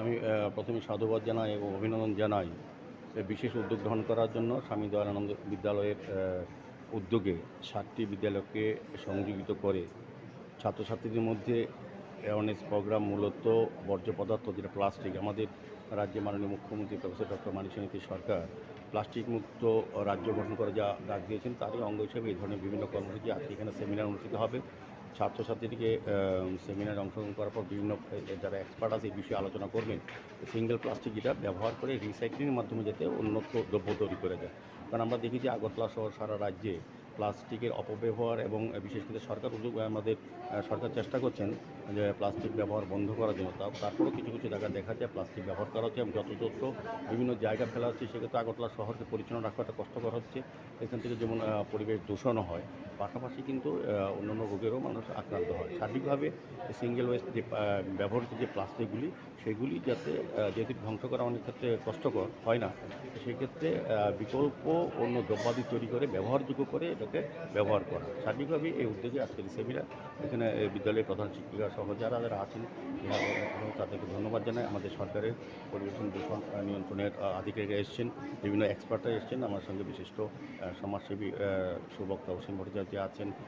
আমি প্রথমে সাধুবাদ জানাই এবং অভিনন্দন জানাই বিশেষ উদ্যোগ গ্রহণ করার জন্য স্বামী দয়ানন্দ বিদ্যালয়ের উদ্যোগে সাতটি বিদ্যালয়কে সংযোজিত করে ছাত্রছাত্রীদের মধ্যে অ্যাওয়ারনেস প্রোগ্রাম মূলত বর্জ্য পদার্থ, যেটা প্লাস্টিক আমাদের রাজ্যে মাননীয় মুখ্যমন্ত্রী প্রফেসর ডক্টর নীতি সরকার প্লাস্টিক মুক্ত রাজ্য গঠন করে যা ডাক দিয়েছেন, তারই অঙ্গ হিসেবে এই ধরনের বিভিন্ন কর্মসূচি আজকে এখানে সেমিনার অনুষ্ঠিত হবে। ছাত্রছাত্রীদেরকে সেমিনারে অংশগ্রহণ করার পর বিভিন্ন যারা এক্সপার্ট আছে এই বিষয়ে আলোচনা করবেন। সিঙ্গেল প্লাস্টিক যেটা ব্যবহার করে রিসাইক্লিংয়ের মাধ্যমে যাতে উন্নত দ্রব্য তৈরি করে যায়। কারণ আমরা দেখি যে আগরতলা সহ সারা রাজ্যে প্লাস্টিকের অপব্যবহার এবং বিশেষ করে সরকার উদ্যোগ আমাদের সরকার চেষ্টা করছেন যে প্লাস্টিক ব্যবহার বন্ধ করার জন্য। তারপরও কিছু কিছু জায়গায় দেখা যায় প্লাস্টিক ব্যবহার করা হচ্ছে এবং যথাযথ বিভিন্ন জায়গা ফেলা হচ্ছে, সেক্ষেত্রে আগরতলা শহরকে পরিচ্ছন্ন রাখাটা কষ্টকর হচ্ছে। এখান থেকে যেমন পরিবেশ দূষণও হয়। পাশাপাশি কিন্তু অন্যান্য রোগেরও মানুষ আক্রান্ত হয়। সার্বিকভাবে সিঙ্গেল ওয়েস্ট যে ব্যবহৃত যে প্লাস্টিকগুলি, সেগুলি যাতে যেহেতু ধ্বংস করা অনেক ক্ষেত্রে কষ্টকর, হয় না, সেক্ষেত্রে বিকল্প অন্য দ্রব্যাদি তৈরি করে, ব্যবহারযোগ্য করে এটাকে ব্যবহার করা। সার্বিকভাবে এই উদ্যোগে আজকের সেমিনার, এখানে বিদ্যালয়ের প্রধান শিক্ষিকা সহ যারা যারা আছেন তাদেরকে ধন্যবাদ জানাই। আমাদের সরকারের পরিবেশন দূষণ নিয়ন্ত্রণের আধিকারিকরা এসছেন, বিভিন্ন এক্সপার্টরা এসছেন। আমার সঙ্গে বিশিষ্ট সমাজসেবী সুবক্তা অসীম ভট্টাচার্য আছেন।